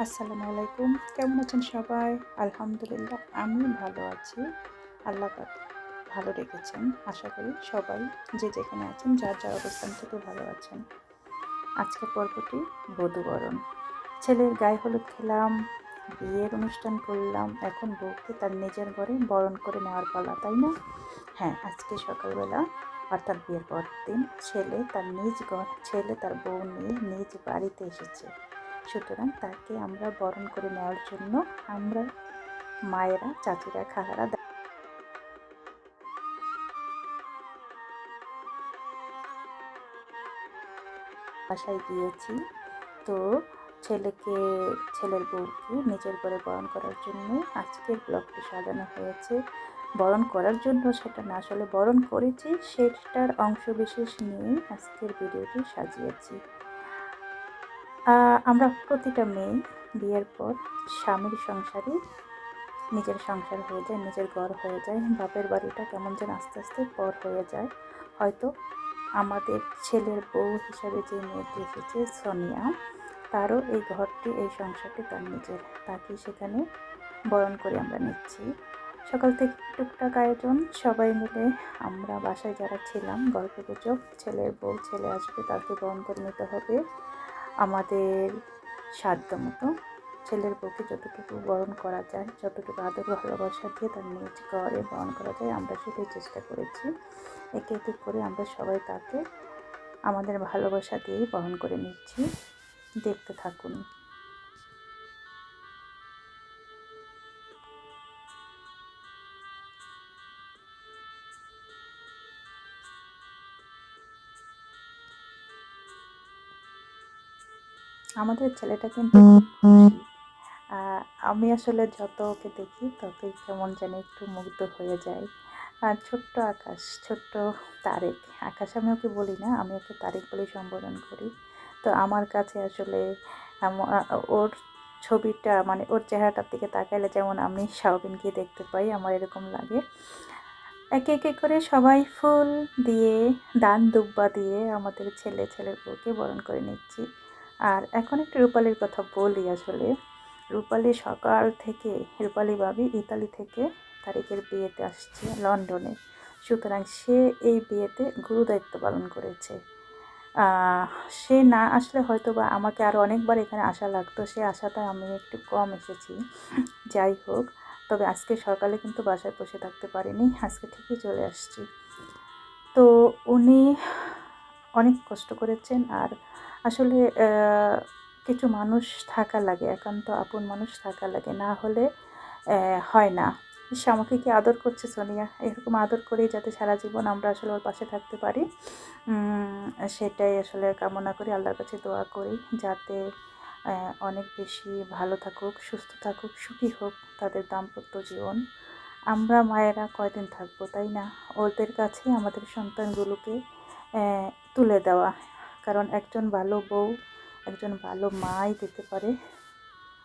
আসসালামু আলাইকুম। কেমন আছেন সবাই? আলহামদুলিল্লাহ, আমি ভালো আছি। আল্লাহ পাক ভালো রেখেছেন। আশা করি সবাই যে যেখানে আছেন, যার যার অবস্থান থেকে ভালো আছেন। আজকের পর্বটি বধূবরণ। ছেলের গায়ে হলুদ খেলাম, বিয়ের অনুষ্ঠান করলাম। এখন বউকে তার নিজের ঘরে বরণ করে নেওয়ার পালা, তাই না? হ্যাঁ আজকে সকালবেলা, অর্থাৎ বিয়ের পর দিন ছেলে তার নিজ ঘর, ছেলে তার বউ নিয়ে নিজ বাড়িতে এসেছে। সুতরাং তাকে আমরা বরণ করে নেওয়ার জন্য আমরা মায়েরা, চাচিরা, খালারা বাসায় গিয়েছি। তো ছেলেকে, ছেলের বউকে নিজের করে বরণ করার জন্য আজকের ব্লগটি সাজানো হয়েছে। বরণ করার জন্য সেটা না, আসলে বরণ করেছি, সেটার অংশ বিশেষ নিয়ে আজকের ভিডিওটি সাজিয়েছি। আমরা প্রতিটা মেয়ে বিয়ের পর স্বামীর সংসারে নিজের সংসার হয়ে যায়, নিজের ঘর হয়ে যায়। বাপের বাড়িটা কেমন যেন আস্তে আস্তে পর হয়ে যায়। হয়তো আমাদের ছেলের বউ হিসাবে যে মেয়েটি এসেছে, সোনিয়া, তারও এই ঘরটি, এই সংসারটি তার নিজের। তাকে সেখানে বরণ করে আমরা নিচ্ছি। সকাল থেকে টুকটাক আয়োজন, সবাই মিলে আমরা বাসায় যারা ছিলাম গল্প গুজব ছেলের বউ, ছেলে আসবে তাকে বরণ করে নিতে হবে। আমাদের সাধ্য মতো ছেলের পক্ষে যতটুকু বরণ করা যায়, যতটুকু আদর ভালোবাসা দিয়ে তার নিজ ঘরে বরণ করা যায়, আমরা সেটাই চেষ্টা করেছি। একে একে করে আমরা সবাই তাকে আমাদের ভালোবাসা দিয়েই বরণ করে নিচ্ছি। দেখতে থাকুন। আমাদের ছেলেটা কিন্তু আমি আসলে যত ওকে দেখি ততই কেমন যেন একটু মুগ্ধ হয়ে যায় আর ছোট্ট আকাশ ছোট্ট তারেক আকাশ আমি ওকে বলি না আমি ওকে তারেক বলেই সম্বোধন করি। তো আমার কাছে আসলে ওর ছবিটা মানে ওর চেহারাটার দিকে তাকাইলে যেমন আমি শাওবিনকে দেখতে পাই আমার এরকম লাগে। একে একে করে সবাই ফুল দিয়ে দান দুব্বা দিয়ে আমাদের ছেলে ছেলের বউকে বরণ করে নিচ্ছি। আর এখন একটু রূপালির কথা বলি আসলে। রূপালি সকাল থেকে, রূপালি ভাবি ইতালি থেকে তারিখের বিয়েতে আসছে লন্ডনে। সুতরাং সে এই বিয়েতে গুরু দায়িত্ব পালন করেছে। সে না আসলে হয়তো বা আমাকে আরও অনেকবার এখানে আসা লাগতো, সে আসাটা আমি একটু কম এসেছি। যাই হোক, তবে আজকে সকালে কিন্তু বাসায় বসে থাকতে পারিনি, আজকে ঠিকই চলে আসছি। তো উনি অনেক কষ্ট করেছেন আর আসলে কিছু মানুষ থাকা লাগে, একান্ত আপন মানুষ থাকা লাগে। না হলে হয় না। সে আমাকে কি আদর করছে, সোনিয়া? এরকম আদর করেই যাতে সারা জীবন আমরা আসলে ওর পাশে থাকতে পারি। সেটাই আসলে কামনা করি, আল্লাহর কাছে দোয়া করি, যাতে অনেক বেশি ভালো থাকুক, সুস্থ থাকুক, সুখী হোক তাদের দাম্পত্য জীবন। আমরা মায়েরা কয়দিন থাকব, তাই না? ওদের কাছে আমাদের সন্তানগুলোকে তুলে দেওয়া। কারণ একজন ভালো বউ একজন ভালো মাই দিতে পারে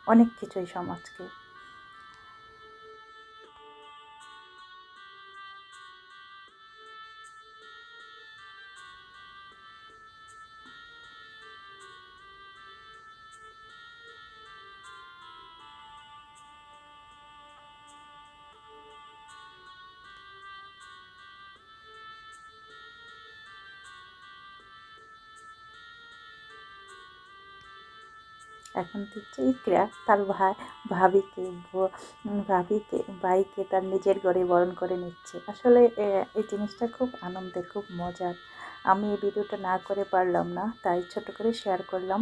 অনেক কিছুই সমাজকে। এখন দিচ্ছে ইকরা তার ভাই, ভাবিকে ভাবিকে, ভাইকে তার নিজের ঘরে বরণ করে নিচ্ছে। আসলে এই জিনিসটা খুব আনন্দের, খুব মজার। আমি এই ভিডিওটা না করে পারলাম না, তাই ছোট করে শেয়ার করলাম।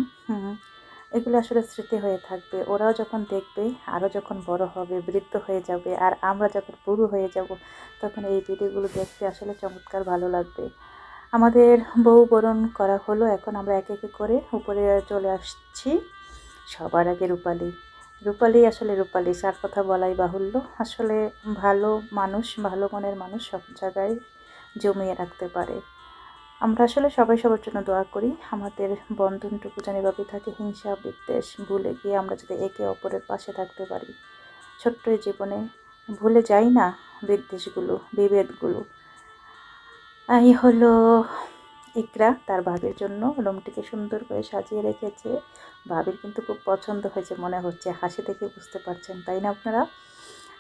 এগুলো আসলে স্মৃতি হয়ে থাকবে। ওরাও যখন দেখবে, আরও যখন বড় হবে, বৃদ্ধ হয়ে যাবে, আর আমরা যখন বুড়ো হয়ে যাব, তখন এই ভিডিওগুলো দেখতে আসলে চমৎকার ভালো লাগবে। আমাদের বউ বরণ করা হলো, এখন আমরা এক একে করে উপরে চলে আসছি। সবার আগে রূপালি। রূপালি আসলে রূপালি সার কথা বলাই বাহুল্য। আসলে ভালো মানুষ, ভালো মনের মানুষ সব জায়গায় জমিয়ে রাখতে পারে। আমরা আসলে সবাই সবার জন্য দোয়া করি। আমাদের বন্ধনটুকু জানি ভাবে থাকে, হিংসা, বিদ্বেষ, ভুলে গিয়ে আমরা যদি একে অপরের পাশে থাকতে পারি। ছোট্ট জীবনে ভুলে যাই না বিদ্বেষগুলো, বিভেদগুলো। এই হলো ইকরা তার ভাবির জন্য রুমটিকে সুন্দর করে সাজিয়ে রেখেছে। ভাবির কিন্তু খুব পছন্দ হয়েছে, মনে হচ্ছে। হাসি দেখে বুঝতে পারছেন, তাই না আপনারা?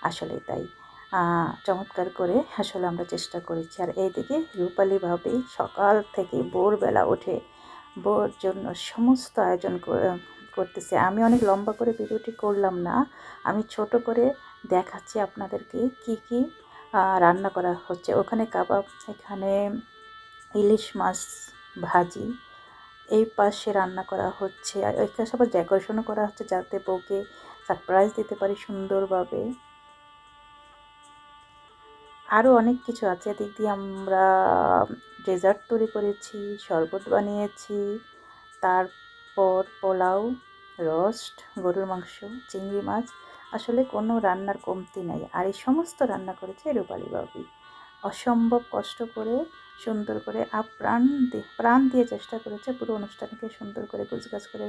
আসলে তাই। চমৎকার করে আসলে আমরা চেষ্টা করেছি। আর এইদিকে রূপালী ভাবি সকাল থেকে ভোরবেলা উঠে বোর জন্য সমস্ত আয়োজন করতেছে। আমি অনেক লম্বা করে ভিডিওটি করলাম না। আমি ছোট করে দেখাচ্ছি আপনাদেরকে কি কি রান্না করা হচ্ছে। ওখানে কাবাব, এখানে ইলিশ মাছ ভাজি। এই পাশে রান্না করা হচ্ছে। আর এখানে সব ডেকোরেশনও করা হচ্ছে যাতে বউকে সারপ্রাইজ দিতে পারি সুন্দরভাবে। আরও অনেক কিছু আছে। এদিক দিয়ে আমরা ডেজার্ট তৈরি করেছি, শরবত বানিয়েছি, তারপর পোলাও রোস্ট গরুর মাংস, চিংড়ি মাছ। আসলে কোনো রান্নার কমতি নাই। আর এই সমস্ত রান্না করেছে রূপালী বাবি অসম্ভব কষ্ট করে, সুন্দর করে আপ্রাণ দিয়ে প্রাণ দিয়ে চেষ্টা করেছে পুরো অনুষ্ঠানকে সুন্দর করে গুছগাছ করে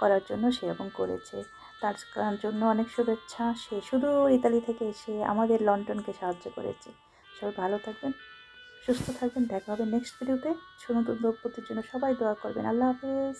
করার জন্য সেরকম করেছে। তার জন্য অনেক শুভেচ্ছা। সে শুধু ইতালি থেকে এসে আমাদের লন্ডনকে সাহায্য করেছে। সবাই ভালো থাকবেন, সুস্থ থাকবেন। দেখা হবে নেক্সট ভিডিওতে নতুন দম্পতির জন্য সবাই দোয়া করবেন। আল্লাহ হাফেজ।